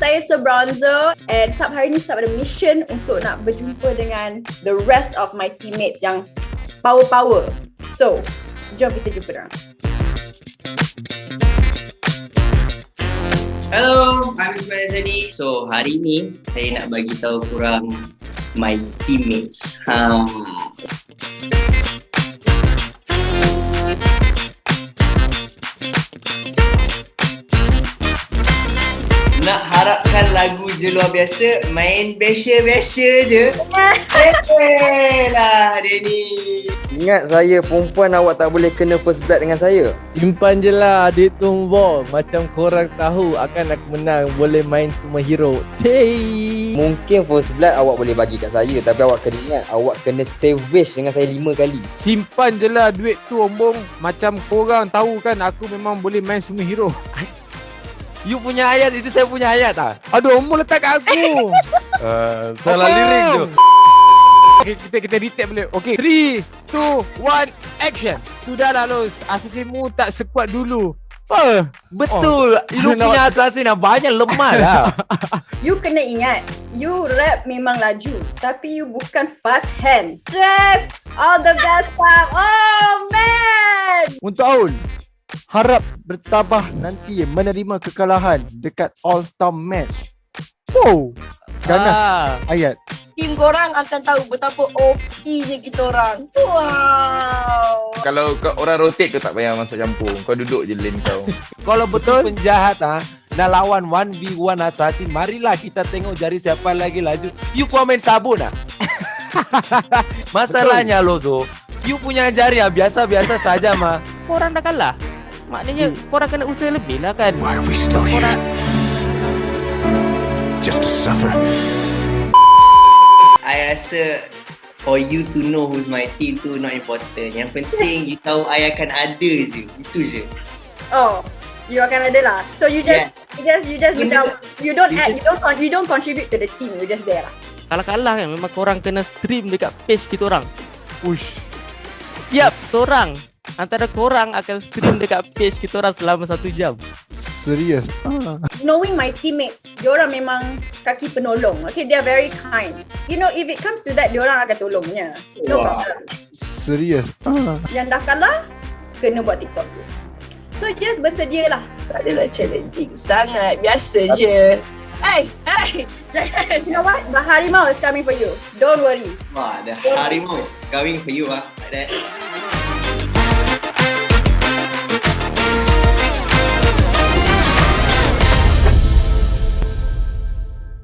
saya Sebronzo and Sub hari ni Sub ada mission untuk nak berjumpa dengan the rest of my teammates yang power-power. So, jom kita jumpa orang. Hello, I'm Ismail Zani. So, hari ni saya nak bagi tahu kurang my teammates. Ha. Je luar biasa, main biasa-biasa je. Lah dia ni. Ingat saya perempuan awak tak boleh kena first blood dengan saya. Simpan je lah adik tumbor Macam korang tahu akan aku menang Boleh main semua hero Cey Mungkin first blood awak boleh bagi kat saya tapi awak kena ingat awak kena savage dengan saya lima kali. Simpan je lah duit tu ombong Macam korang tahu kan aku memang boleh main semua hero You punya ayat itu saya punya ayat tak? Aduh ombong letak kat aku Uh, salah Ombong! lirik tu Okay, kita kita retake boleh Okay 3, 2, 1, action Sudahlah Los Asasimu tak sekuat dulu uh, Betul oh. You punya assassin dah banyak lemah lah You kena ingat, you rap memang laju tapi you bukan fast hand. Stress! All the best Sub. Oh man! Untuk Aul Harap bertabah nanti menerima kekalahan Dekat All Star Match Wow Ganas ah. ayat Tim korang akan tahu betapa OP-nya kita orang. Wow. Kalau kau orang rotate kau tak payah masuk campur. Kau duduk je lane kau. Kalau betul penjahat ah nak lawan 1v1 assassin Marilah kita tengok jari siapa lagi laju You komen sabun ah Masalahnya Lozo You punya jari ah biasa-biasa saja mah Korang dah kalah Maknanya korang kena usaha lebih lah kan Why are we still here? Just to suffer? I rasa for you to know who's my team tu not important. Yang penting you tahu I akan ada je. Itu je. Oh, you akan ada lah. So you just, you just, you just You macam, you don't you add, you don't, you don't contribute to the team. You just there lah. Kalau kalah kan memang korang kena stream dekat page kita orang Ush Yap, seorang Antara korang akan stream dekat page kita orang selama satu jam Serius ah. Knowing my teammates, diorang memang kaki penolong. Okay, they are very kind. You know, if it comes to that, diorang akan tolongnya. No Wow. problem. Serius ah. Yang dah kalah, kena buat TikTok tu. So just bersedia lah. Tak adalah challenging sangat. Biasa je. Hey, hey, jangan. You know what? The harimau is coming for you. Don't worry. Wah, the harimau is coming for you ah. Like that.